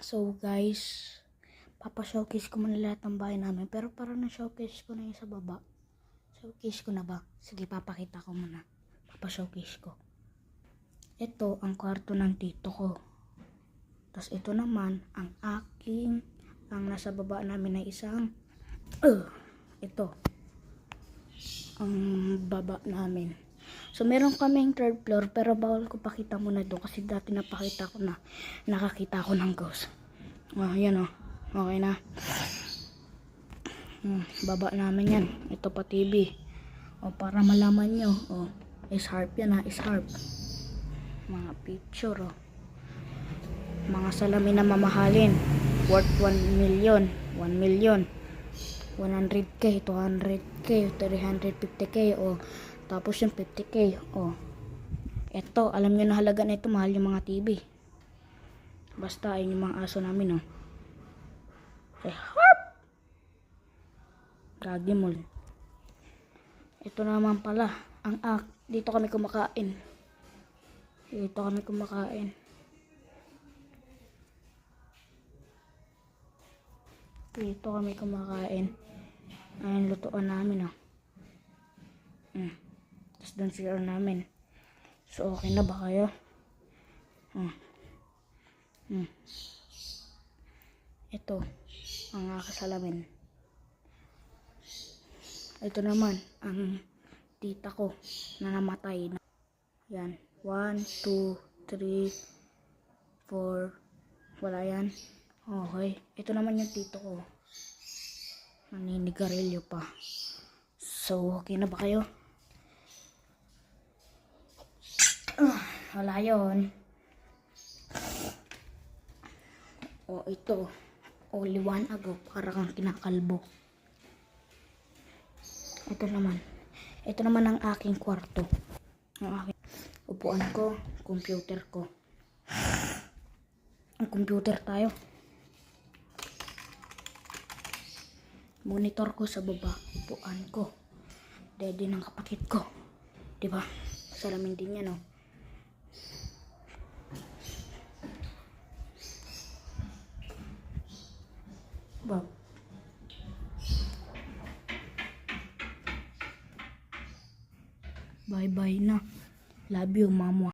So guys, papa-showcase ko muna lahat ng bahay namin. Pero parang na-showcase ko na yung sa baba. Showcase ko na ba? Sige, papakita ko muna. Papa-showcase ko. Ito ang kwarto ng tito ko. Tapos ito naman ang aking, ang nasa baba namin ay isang, uh, ito. Ang baba namin. So, meron kaming third floor, pero bawal ko pakita muna doon kasi dati napakita ko na, nakakita ko ng ghost. Oh, yan oh. Okay na. Hmm, baba namin yan. Ito pa TV. O, para malaman nyo. O, is harp yan ha, is harp. Mga picture oh. Mga salamin na mamahalin. Worth 1 million. 1 million. 100k, 200k, 350k, o tapos yung 50k, o eto, alam nyo na halaga na ito, mahal yung mga TV. Basta, ayun yung mga aso namin, o. Eh, harp! Gagi mo. Ito naman pala, ang ak, dito kami kumakain. Dito kami kumakain. Dito kami kumakain. Ayan, lutuan namin, oh. Mm. Tapos doon sila namin. So, okay na ba kayo? Mm. Mm. Ito, ang aking salamin. Ito naman, ang tita ko na namatay. Yan. 1, 2, 3, 4. Wala yan. Okay. Ito naman yung tito ko. Naninigarilyo pa. So, okay na ba kayo? Ah, wala yun. O, ito. Only one ago. Para kang kinakalbo. Ito naman. Ito naman ang aking kwarto. Ang aking upuan ko. Computer ko. Ang computer tayo. Monitor ko sa baba. Upuan ko. Daddy ng kapatid ko. Diba? Salamin din yan, oh. Bob. Bye-bye na. Love you, mama.